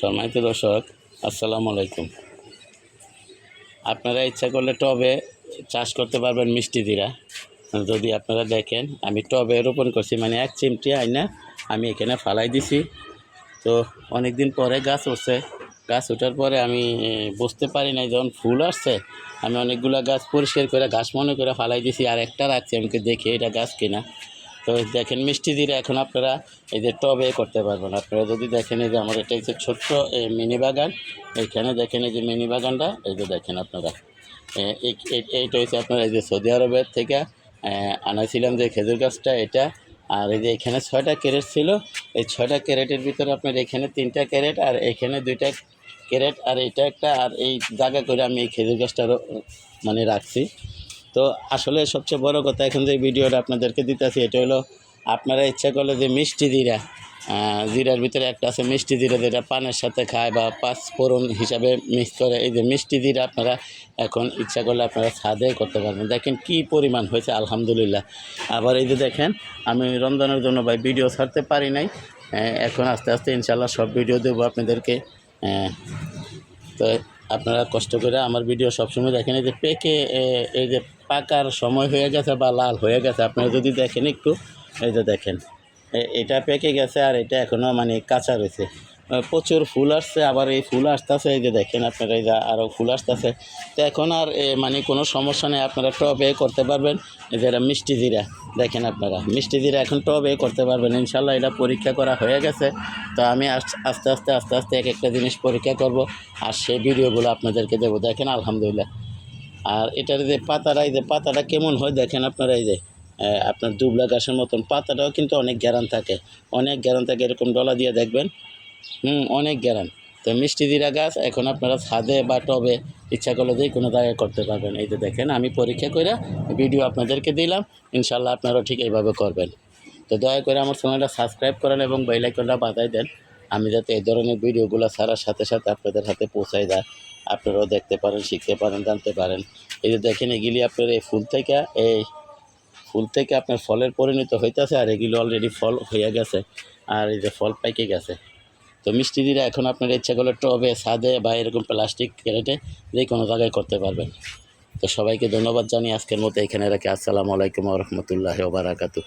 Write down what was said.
সম্মানিত দর্শক, আসসালামু আলাইকুম। আপনারা ইচ্ছা করলে টবে চাষ করতে পারবেন মিষ্টি দিরা। যদি আপনারা দেখেন, আমি টবে রোপণ করছি মানে এক চিমটি আইনা আমি এখানে ফালাই দিছি। তো অনেক দিন পরে গাছ উঠছে। গাছ ওঠার পরে আমি বুঝতে পারি নাই যখন ফুল আসছে, আমি অনেকগুলো গাছ পরিষ্কার করে, গাছ মনে করে ফালাই দিছি। আর একটা রাখছি, আমাকে দেখি এটা গাছ কিনা। তো দেখেন মিষ্টি দিলে এখন আপনারা এই যে টবে করতে পারবেন। আপনারা যদি দেখেন এই যে আমার এটা হচ্ছে ছোট্ট এই মিনি বাগান। এইখানে দেখেন এই যে মিনি বাগানটা, এই যে দেখেন আপনারা। এই- এই- এইটা হচ্ছে আপনার এই যে সৌদি আরবের থেকে আনাছিলাম যে খেজুর গাছটা, এটা। আর এই যে এখানে ছয়টা ক্যারেট ছিল, এই ছয়টা ক্যারেটের ভিতরে আপনার এখানে তিনটা ক্যারেট আর এখানে দুইটা ক্যারেট আর এটা একটা, আর এই জায়গা করে আমি এই খেজুর গাছটা মানে রাখছি। তো আসলে সবচেয়ে বড় কথা এখন যে ভিডিওটা আপনাদেরকে দিতেছি, এটা হলো আপনারা ইচ্ছা করলে যে মিষ্টি জিরা জিরার ভিতরে একটা আছে মিষ্টি জিরা যেটা পানের সাথে খায় বা পাঁচ ফোড়ন হিসাবে মিক্স করে। এই যে মিষ্টি জিরা আপনারা এখন ইচ্ছা করলে আপনারা ছাদে করতে পারবেন। দেখেন কি পরিমাণ হয়েছে, আলহামদুলিল্লাহ। আবার এই যে দেখেন, আমি রমজানের জন্য ভাই ভিডিও ছাড়তে পারি নাই। এখন আস্তে আস্তে ইনশাল্লাহ সব ভিডিও দেবো আপনাদেরকে। তো আপনারা কষ্ট করে আমার ভিডিও সবসময় দেখেন, এই যে পেকে এই যে পাকার সময় হয়ে গেছে বা লাল হয়ে গেছে, আপনারা যদি দেখেন একটু, এই যে দেখেন এটা পেকে গেছে আর এটা এখনও মানে কাঁচা রয়েছে। প্রচুর ফুল আসছে, আবার এই ফুল আসতেছে, এই যে দেখেন আপনারা, এই যে আরও ফুল আসতেছে। তো এখন আর মানে কোনো সমস্যা নেই, আপনারা টবে করতে পারবেন। এই যে মিষ্টি জিরা, দেখেন আপনারা, মিষ্টি জিরা এখন টবে করতে পারবেন। ইনশাল্লাহ এটা পরীক্ষা করা হয়ে গেছে। তো আমি আস্তে আস্তে আস্তে আস্তে এক একটা জিনিস পরীক্ষা করব, আর সেই ভিডিওগুলো আপনাদেরকে দেবো। দেখেন, আলহামদুলিল্লাহ। আর এটার যে পাতাটা এই যে পাতাটা কেমন হয় দেখেন আপনারা, এই যে আপনার দুবলা গাছের মতন। পাতাটাও কিন্তু অনেক গ্যারান থাকে। অনেক গ্যারান থাকে, এরকম ডলা দিয়ে দেখবেন। হুম, অনেক গ্যারান। তো মিষ্টি দিরা গাছ এখন আপনারা ছাদে বা টবে ইচ্ছা করলে যে কোনো জায়গায় করতে পারবেন। এই যে দেখেন, আমি পরীক্ষা করে ভিডিও আপনাদেরকে দিলাম। ইনশাল্লাহ আপনারাও ঠিক এইভাবে করবেন। তো দয়া করে আমার চ্যানেলটা সাবস্ক্রাইব করেন এবং বেল আইকনটা বাজাই দেন। আমি যাতে এই ধরনের ভিডিওগুলো ছাড়ার সাথে সাথে আপনাদের হাতে পৌঁছায় যায়। আপনারাও দেখতে পারেন, শিখতে পারেন, জানতে পারেন। এই যে দেখেন, এগুলি আপনার এই ফুল থেকে, এই ফুল থেকে আপনার ফলের পরিণত হইতেছে আর এগুলো অলরেডি ফল হয়ে গেছে আর এই যে ফল পাইকে গেছে। তো মিষ্টি দিরা এখন আপনার ইচ্ছা করলে টবে, ছাদে বা এরকম প্লাস্টিক ক্যারেটে যে কোনো জায়গায় করতে পারবেন। তো সবাইকে ধন্যবাদ জানিয়ে আজকের মতো এখানে রাখি। আসসালামু আলাইকুম রহমতুল্লাহ ওবরাকাতু